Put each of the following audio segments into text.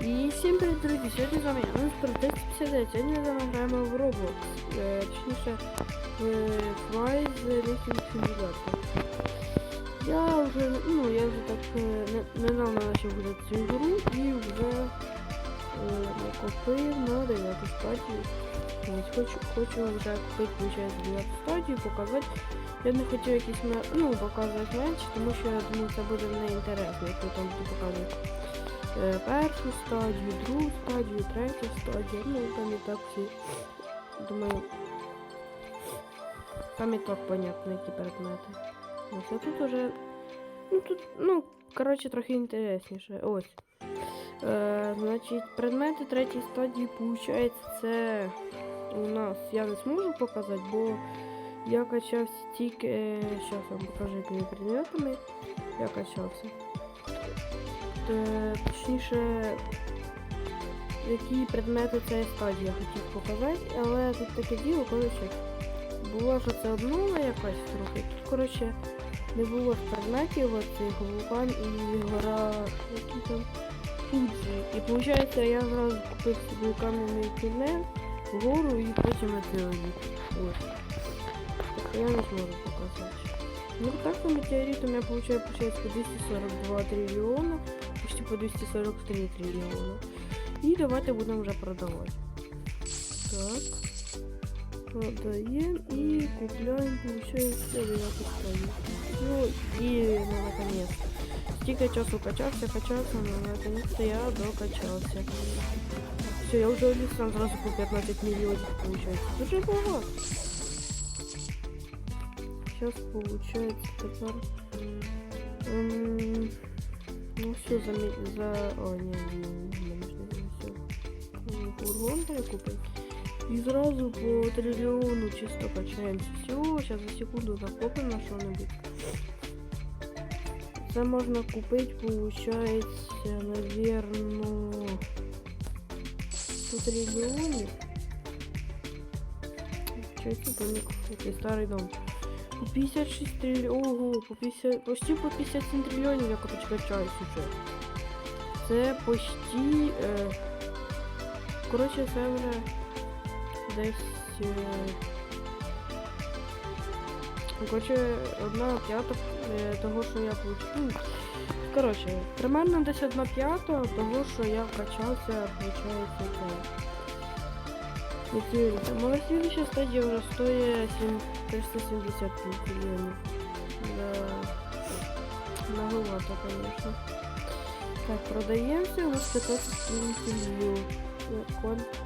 І всім привіт, друзі! Сьогодні з вами я, Нуспер 1059. Сьогодні ми з вами в Roblox. Е, точніше, в Flies Racing Simulator. Я вже, ну, я вже так не- недавно почав грати цю гру і вже е, накопив на 9 стадію. Ось, хочу, хочу вже купити, виходить, 9 стадію, показати. Я не хотів якісь, ну, показувати менше, тому що я думаю, це буде неінтересно, як я там буду показувати першу стадію, другу стадію, третю стадію, ну там всі. Думаю, там і так понятно, які предмети. Ось а тут уже. Ну тут, ну, коротше, трохи інтересніше. Ось. Е, значить, предмети третьої стадії, виходить, це у нас я не зможу показати, бо я качався тільки. Зараз вам покажу, якими предметами я качався. Е, точніше, які предмети цієї стадії я хотів показати, але тут таке діло, коротше, було, що це обнова якась трохи. Тут, коротше, не було предметів оцих вулкан і гора, які там Фуджі. І виходить, я зразу купив собі кам'яний гору і потім метеорит. Тобто я не зможу показати. Ну так по метеоритам я получаю, получается, по 242 триллиона, почти по 243 триллиона. И давайте будем уже продавать. Так. Продаємо і и получается, я поставлю. Ну ну, наконец. Стільки часу качался, качался, но наконец-то я докачался. Все, я уже сам сразу по 15 миллионов получается. Дуже багато. Сейчас получается 15 ну все, за, за... О, не, не, не, не, все. Фургон перекупим. И сразу по триллиону чисто качаемся. Все, сейчас за секунду накопим на что-нибудь. Це можна купити, получается, наверное, 100 триллионов. Чуть помик, такий старий дом. По 56 триллионов, ого, по 50, почти по 57 триллионів я качаюсь уже. Це почти, е, коротше, це вже десь, е, коротше, одна п'ята е, того, що я получив. Ну, коротше, примерно десь одна п'ята того, що я качався, виходить, це. Моя следующая стадия уже стоит 7, 370 миллионов. Да. Многовато, конечно. Так, продаемся. У нас 15 квантильон.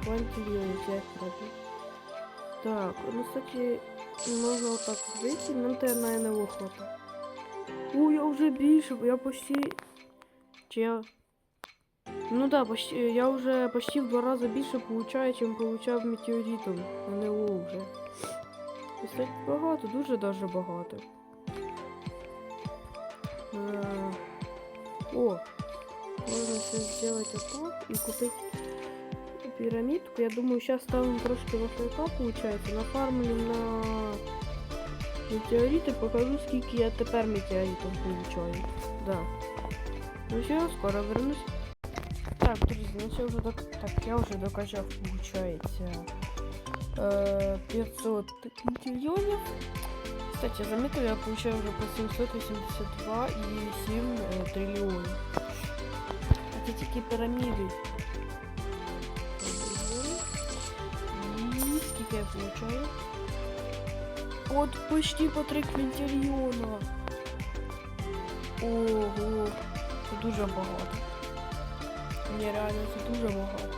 Квантильон, я правда. Так, ну, кстати, можно вот так выйти. Нам то, наверное, хватит. О, я уже більше, я почти... Я... Ну да, почти, я уже почти в два раза більше получаю, чим получав метеоритом. НЛО вже. Кстати, багато, дуже даже багато. Е, О, можна ще зробити так і купити пірамідку. Я думаю, зараз ставимо трошки лошака, получається, нафармлю на метеорити, покажу, скільки я тепер метеоритом получаю. Да. Ну все, скоро вернусь. Так, друзі, ну це вже док... Так, я вже докачав, получається, е, 500 мільйонів. Кстати, заметил, я получаю уже по 782 и 7 э, триллионов. Это такие пирамиды. И сколько я получаю? Вот почти по 3 квинтильйона. Ого, це дуже багато. Ні, реально, це дуже багато.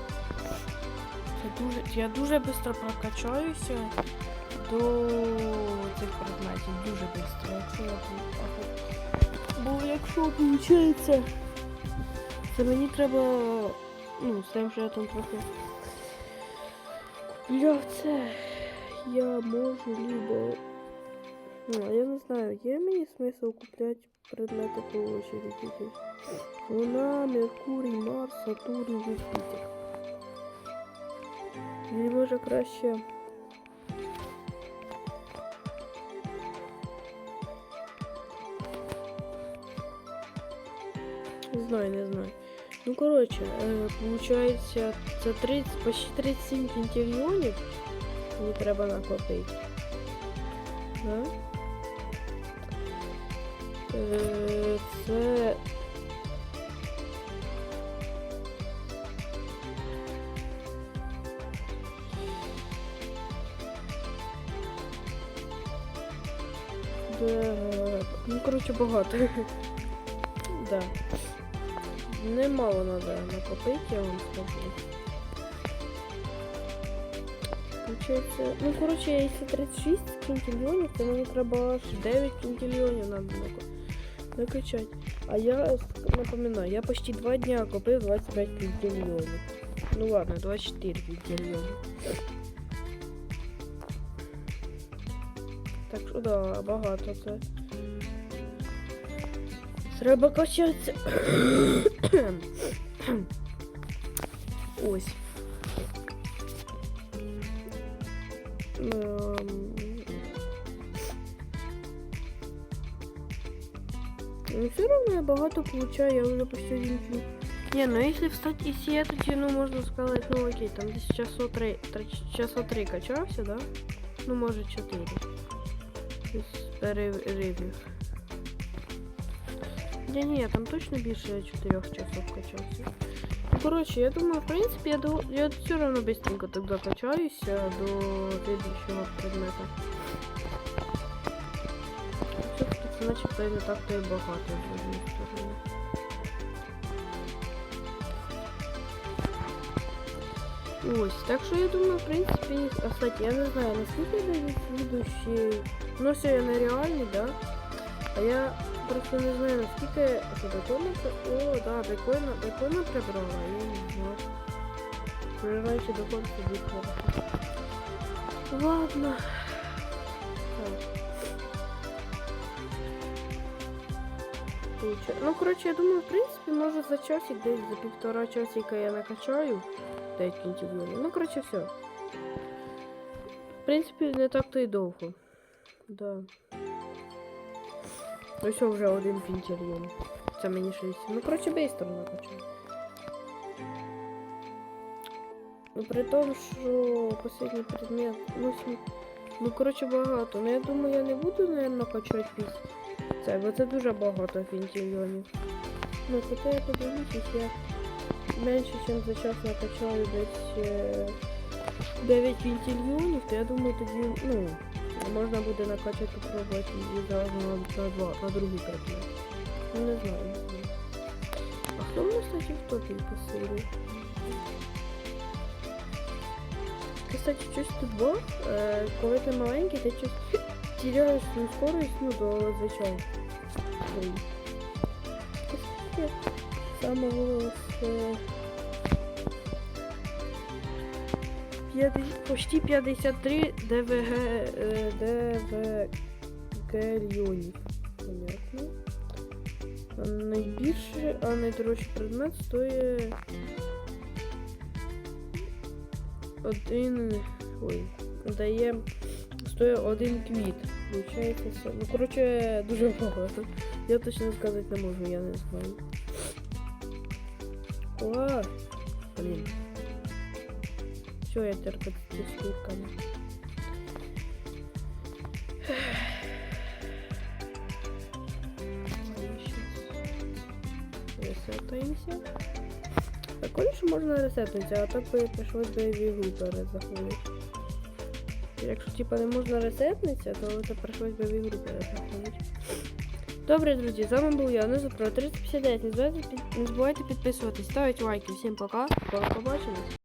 Дуже... Я дуже швидко прокачаюся до цих предметів. Дуже швидко, якщо я. Бо якщо виходить, це мені треба, ну, з тим, що я там трохи купляв це, я можу либо... Ну, я не знаю, є мені смисл купляти предмети по очереді. Луна, Меркурій, Марс, Сатурн, Юпітер. Чи може краще. Не знаю, не знаю. Ну, коротше, е, получається, це 30, почти 37 квінтильйонів мені треба накопити. Да? Е, це Да. Ну, коротше, багато. да. Немало надо накопити, я вам скажу. Получається, ну, коротше, якщо 36 кінтильйонів, то мені треба аж 9 кінтильйонів надо нако- накачати. А я напоминаю, я почти 2 дня купив 25 кінтильйонів. Ну ладно, 24 кінтильйони. Так що да, багато це. Треба качатися. Ось. Ем, Ну, все равно я багато получаю, я уже почти фи- Не, ну если встать и сеточки, ну можно сказать, ну окей, там десь часо три, часа три качався, да? Ну може чотири. Без переривів. Ні, ні, там точно більше 4 часов качався. Ну, коротше, я думаю, в принципі, я, до... я все равно быстренько так докачаюся до следующего предмета. Все-таки це начебто і не так то і багато з однієї сторони. Ось, так що я думаю, в принципі, а, кстати, я не знаю, наскільки дають слідущий. Ну, все, я нереальний, да? А я просто не знаю, наскільки. Що прикольно це? О, да, прикольно, прикольно прибрала, я не знаю. Прибирайте до конца будет. Ладно. Ну, коротше, я думаю, в принципі, може за часик, десь за півтора часика я накачаю 5 кінтільйонів. Ну, коротше, все. В принципі, не так то й довго. Да. Ось вже один кінтільйон. Це мені 60. Ну, коротше, быстро накачаю. Ну, при тому, що останній предмет, ну, ну, коротше, багато. Ну, я думаю, я не буду, наверное, качати піс. Це, бо це дуже багато квінтильйонів. Ну, хоча я подивлюсь, я менше, ніж за час накачаю десь е, 9 квінтильйонів, то я думаю, тоді, ну, можна буде накачати пробувати і зараз на два, на другу картину. Ну не знаю. А хто в нас такі в топі посилює? Кстати, щось тут бо, е, коли ти маленький, ти щось теряєш свою скорость, ну, до звичайно. Самого з... Е, 50, почти 53 ДВГ, е, ДВГ Понятно. А найбільше, а найдорожчий предмет стоїть один. Ой, дає стоїть один квіт. Получається. Ну, коротше, дуже багато. Я точно сказати не можу, я не знаю. Клас! Все, я з штуками. Ресетаємося. Прикольно, що можна ресетнутися, а так би прийшлось би в ігру перезаходити. Якщо типа не можна ресетнутися, то це прийшлось би в ігру. Добре, друзі, з вами був я, Незапро 359. Не забувайте, підписуватись, ставити лайки. Всім пока. Скоро побачимось.